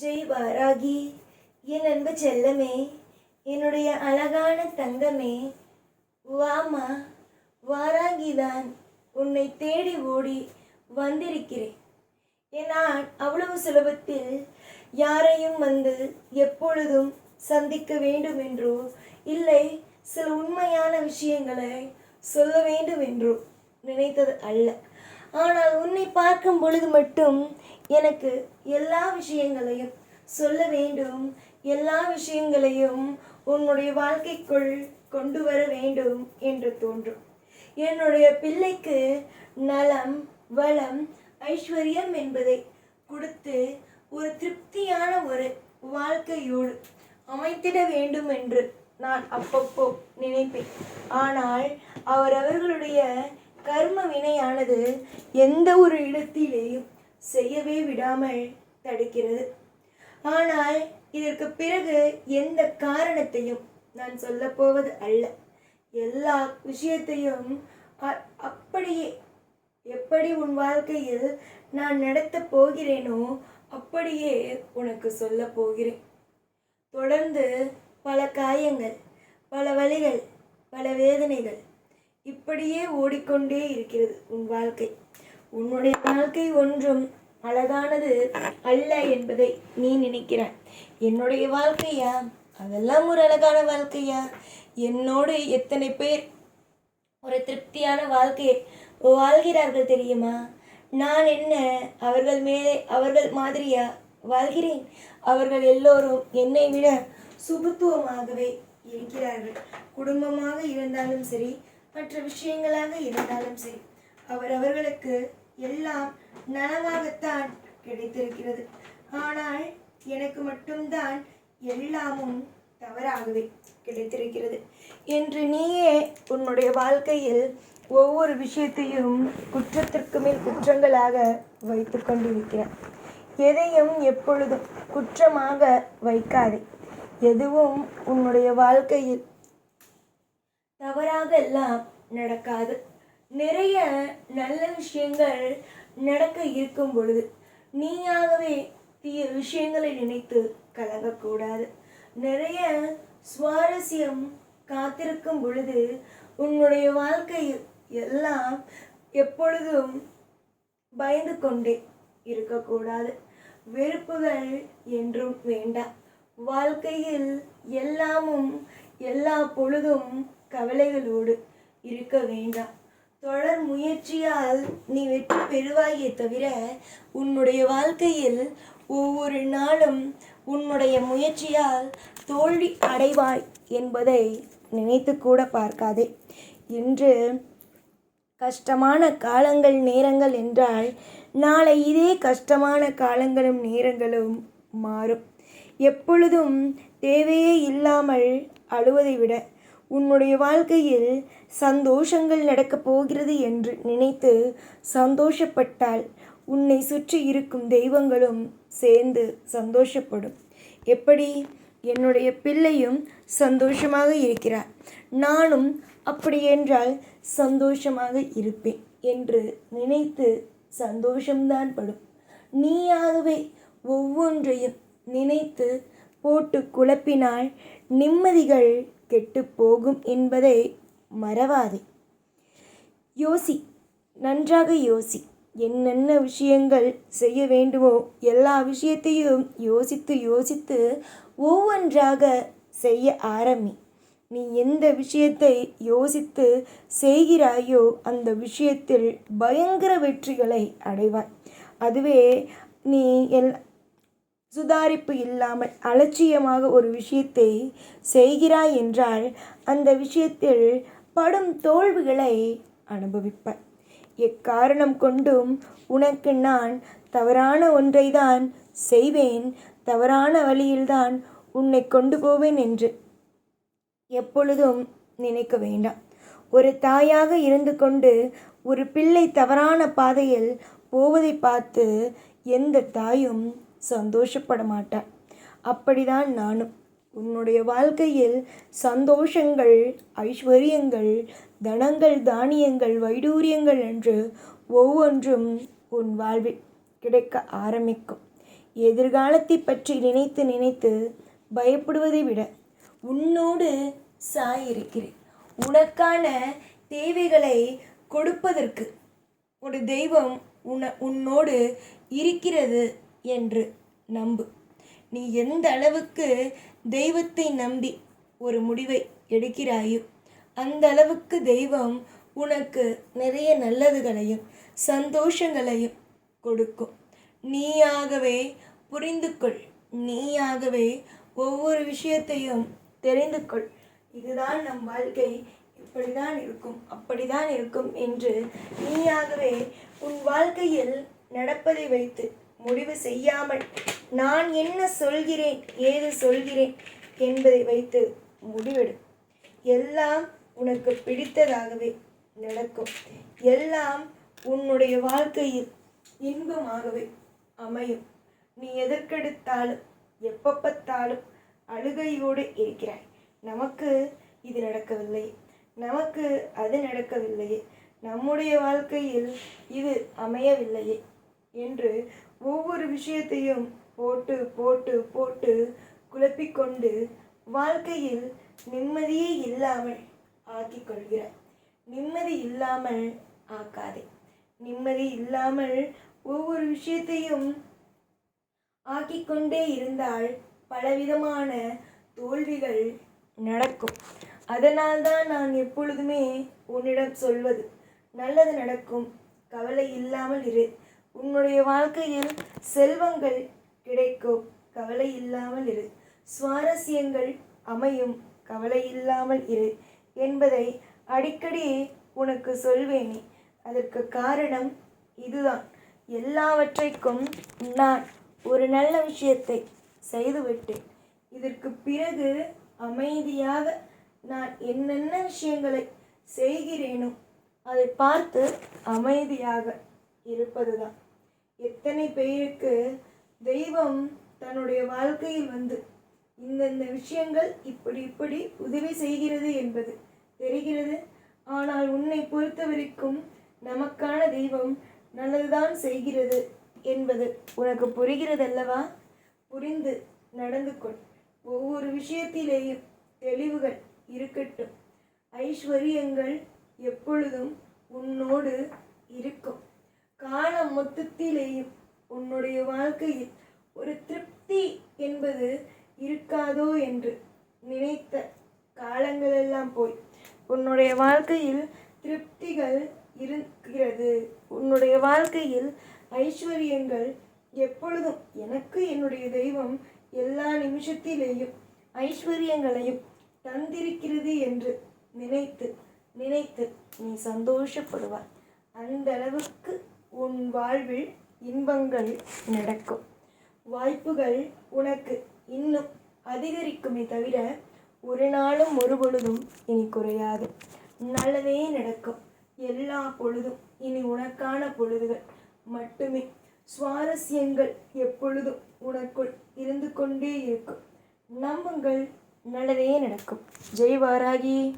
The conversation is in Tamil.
ஜெய் வாராகி என் அன்பு செல்லமே என்னுடைய அழகான தங்கமே வாமா வாராகிதான் உன்னை தேடி ஓடி வந்திருக்கிறேன். நான் அவ்வளவு சுலபத்தில் யாரையும் வந்து எப்பொழுதும் சந்திக்க வேண்டும் என்றோ இல்லை சில உண்மையான விஷயங்களை சொல்ல வேண்டும் என்றோ நினைத்தது அல்ல. ஆனால் உன்னை பார்க்கும் பொழுது மட்டும் எனக்கு எல்லா விஷயங்களையும் சொல்ல வேண்டும். எல்லா விஷயங்களையும் உன்னுடைய வாழ்க்கைக்குள் கொண்டு வர வேண்டும் என்று தோன்றும். என்னுடைய பிள்ளைக்கு நலம் வளம் ஐஸ்வர்யம் என்பதை கொடுத்து ஒரு திருப்தியான ஒரு வாழ்க்கையோடு அமைத்திட வேண்டும் என்று நான் அப்பப்போ நினைப்பேன். ஆனால் அவர் அவர்களுடைய கர்ம வினையானது எந்த ஒரு இடத்திலேயும் செய்யவே விடாமல் தடுக்கிறது. ஆனால் இதற்கு பிறகு எந்த காரணத்தையும் நான் சொல்லப் போவது அல்ல. எல்லா விஷயத்தையும் அ- அப்படியே எப்படி உன் வாழ்க்கையில் நான் நடத்தப் போகிறேனோ அப்படியே உனக்கு சொல்ல போகிறேன். தொடர்ந்து பல காயங்கள் பல வழிகள் பல வேதனைகள் இப்படியே ஓடிக்கொண்டே இருக்கிறது உன் வாழ்க்கை. உன்னுடைய வாழ்க்கை ஒன்றும் அழகானது அல்ல என்பதை நீ நினைக்கிறாய். என்னுடைய வாழ்க்கையா? அதெல்லாம் ஒரு அழகான வாழ்க்கையா? என்னோடு எத்தனை பேர் ஒரு திருப்தியான வாழ்க்கையை வாழ்கிறார்கள் தெரியுமா? நான் என்ன அவர்கள் மேலே அவர்கள் மாதிரியா வாழ்கிறேன்? அவர்கள் எல்லோரும் என்னை விட சுபத்துவமாகவே இருக்கிறார்கள். குடும்பமாக இருந்தாலும் சரி மற்ற விஷயங்களாக இருந்தாலும் சரி அவரவர்களுக்கு எல்லாம் நலமாகத்தான் கிடைத்திருக்கிறது. ஆனால் எனக்கு மட்டும்தான் எல்லாமும் தவறாகவே கிடைத்திருக்கிறது. என்று நீயே உன்னுடைய வாழ்க்கையில் ஒவ்வொரு விஷயத்தையும் குற்றத்திற்கு மேல் குற்றங்களாக வைத்து கொண்டிருக்கிறாய். எதையும் எப்பொழுதும் குற்றமாக வைக்காதே. எதுவும் உன்னுடைய வாழ்க்கையில் தவறாக எல்லாம் நடக்காது. நிறைய நல்ல விஷயங்கள் நடக்க இருக்கும் பொழுது நீயாகவே தீய விஷயங்களை நினைத்து கலங்கக்கூடாது. நிறைய சுவாரஸ்யம் காத்திருக்கும் பொழுது உன்னுடைய வாழ்க்கையில் எல்லாம் எப்பொழுதும் பயந்து கொண்டே இருக்கக்கூடாது. வெறுப்புகள் என்றும் வேண்டாம். வாழ்க்கையில் எல்லாமும் எல்லா பொழுதும் கவலைகளோடு இருக்க வேண்டாம். தொடர் முயற்சியால் நீ வெற்றி பெறுவாயே தவிர உன்னுடைய வாழ்க்கையில் ஒவ்வொரு நாளும் உன்னுடைய முயற்சியால் தோல்வி அடைவாய் என்பதை நினைத்து கூட பார்க்காதே. இன்று கஷ்டமான காலங்கள் நேரங்கள் என்றால் நாளை இதே கஷ்டமான காலங்களும் நேரங்களும் மாறும். எப்பொழுதும் தேவையே இல்லாமல் அழுவதை விட உன்னுடைய வாழ்க்கையில் சந்தோஷங்கள் நடக்கப் போகிறது என்று நினைத்து சந்தோஷப்பட்டால் உன்னை சுற்றி இருக்கும் தெய்வங்களும் சேர்ந்து சந்தோஷப்படும். எப்படி? என்னுடைய பிள்ளையும் சந்தோஷமாக இருக்கிறார். நானும் அப்படி என்றால் சந்தோஷமாக இருப்பேன் என்று நினைத்து சந்தோஷம்தான் படும். நீயாகவே ஒவ்வொன்றையும் நினைத்து போட்டு குழப்பினால் நிம்மதிகள் கெட்டுப் போகும் என்பதை மறவாதே. யோசி நன்றாக யோசி. என்னென்ன விஷயங்கள் செய்ய வேண்டுமோ எல்லா விஷயத்தையும் யோசித்து யோசித்து ஒவ்வொன்றாக செய்ய ஆரம்பி. நீ எந்த விஷயத்தை யோசித்து செய்கிறாயோ அந்த விஷயத்தில் பயங்கர வெற்றிகளை அடைவாய். அதுவே நீ எல் சுதாரிப்பு இல்லாமல் அலட்சியமாக ஒரு விஷயத்தை செய்கிறாய் என்றால் அந்த விஷயத்தில் படும் தோல்விகளை அனுபவிப்பாய். எக்காரணம் கொண்டும் உனக்கு நான் தவறான ஒன்றை தான் செய்வேன் தவறான வழியில்தான் உன்னை கொண்டு போவேன் என்று எப்பொழுதும் நினைக்க வேண்டாம். ஒரு தாயாக இருந்து கொண்டு ஒரு பிள்ளை தவறான பாதையில் போவதை பார்த்து எந்த தாயும் சந்தோஷப்பட மாட்டார் அப்படிதான் நானும். உன்னுடைய வாழ்க்கையில் சந்தோஷங்கள் ஐஸ்வர்யங்கள் தனங்கள் தானியங்கள் வைடூரியங்கள் என்று ஒவ்வொன்றும் உன் வாழ்வில் கிடைக்க ஆரம்பிக்கும். எதிர்காலத்தை பற்றி நினைத்து நினைத்து பயப்படுவதை விட உன்னோடு சாயிருக்கிறேன். உனக்கான தேவைகளை கொடுப்பதற்கு ஒரு தெய்வம் உன உன்னோடு இருக்கிறது என்று நம்பு. நீ எந்த அளவுக்கு தெய்வத்தை நம்பி ஒரு முடிவை எடுக்கிறாயோ அந்த அளவுக்கு தெய்வம் உனக்கு நிறைய நல்லதுகளையும் சந்தோஷங்களையும் கொடுக்கும். நீயாகவே புரிந்து கொள் நீயாகவே ஒவ்வொரு விஷயத்தையும் தெரிந்து கொள் இதுதான் நம் வாழ்க்கை. இப்படிதான் இருக்கும் அப்படிதான் இருக்கும் என்று நீயாகவே உன் வாழ்க்கையில் நடப்பதை வைத்து முடிவு செய்யாமல் நான் என்ன சொல்கிறேன் ஏது சொல்கிறேன் என்பதை வைத்து முடிவெடு. எல்லாம் உனக்கு பிடித்ததாகவே நடக்கும். எல்லாம் உன்னுடைய வாழ்க்கையில் இன்பமாகவே அமையும். நீ எதற்கெடுத்தாலும் எப்போ பார்த்தாலும் அழுகையோடு இருக்கிறாய். நமக்கு இது நடக்கவில்லை. நமக்கு அது நடக்கவில்லையே. நம்முடைய வாழ்க்கையில் இது அமையவில்லையே. என்று ஒவ்வொரு விஷயத்தையும் போட்டு போட்டு போட்டு குழப்பிக்கொண்டு வாழ்க்கையில் நிம்மதியே இல்லாமல் ஆக்கிக் கொள்கிறார். நிம்மதி இல்லாமல் ஆக்காதே. நிம்மதி இல்லாமல் ஒவ்வொரு விஷயத்தையும் ஆக்கிக்கொண்டே இருந்தால் பலவிதமான தோல்விகள் நடக்கும். அதனால்தான் நான் எப்பொழுதுமே உன்னிடம் சொல்வது நல்லது நடக்கும் கவலை இல்லாமல் இரு. உன்னுடைய வாழ்க்கையில் செல்வங்கள் கிடைக்கும். கவலை இல்லாமல் இரு. சுவாரஸ்யங்கள் அமையும். கவலை இல்லாமல் இரு என்பதை அடிக்கடி உனக்கு சொல்வேனே. அதற்கு காரணம் இதுதான். எல்லாவற்றைக்கும் நான் ஒரு நல்ல விஷயத்தை செய்துவிட்டேன். இதற்கு பிறகு அமைதியாக நான் என்னென்ன விஷயங்களை செய்கிறேனோ அதை பார்த்து அமைதியாக இருப்பதுதான். எத்தனை பேருக்கு தெய்வம் தன்னுடைய வாழ்க்கையில் வந்து இந்தந்த விஷயங்கள் இப்படி இப்படி உதவி செய்கிறது என்பது தெரிகிறது. ஆனால் உன்னை பொறுத்தவரைக்கும் நமக்கான தெய்வம் நல்லதுதான் செய்கிறது என்பது உனக்கு புரிகிறதல்லவா? புரிந்து நடந்து கொள். ஒவ்வொரு விஷயத்திலேயும் தெளிவுகள் இருக்கட்டும். ஐஸ்வர்யங்கள் எப்பொழுதும் உன்னோடு இருக்கும். காலம் மொத்தத்திலேயும் உன்னுடைய வாழ்க்கையில் ஒரு திருப்தி என்பது இருக்காதோ என்று நினைத்த காலங்களெல்லாம் போய் உன்னுடைய வாழ்க்கையில் திருப்திகள் இருக்கிறது. உன்னுடைய வாழ்க்கையில் ஐஸ்வர்யங்கள் எப்பொழுதும் எனக்கு என்னுடைய தெய்வம் எல்லா நிமிஷத்திலேயும் ஐஸ்வர்யங்களையும் தந்திருக்கிறது என்று நினைத்து நினைத்து நீ சந்தோஷப்படுவாய். அந்த அளவுக்கு உன் வாழ்வில் இன்பங்கள் நடக்கும். வாய்ப்புகள் உனக்கு இன்னும் அதிகரிக்குமே தவிர ஒரு நாளும் ஒரு பொழுதும் இனி குறையாது. நல்லதே நடக்கும். எல்லா பொழுதும் இனி உனக்கான பொழுதுகள் மட்டுமே. சுவாரஸ்யங்கள் எப்பொழுதும் உனக்குள் இருந்து கொண்டே இருக்கும். நம்புங்கள் நல்லதே நடக்கும். ஜெய் வாராகி.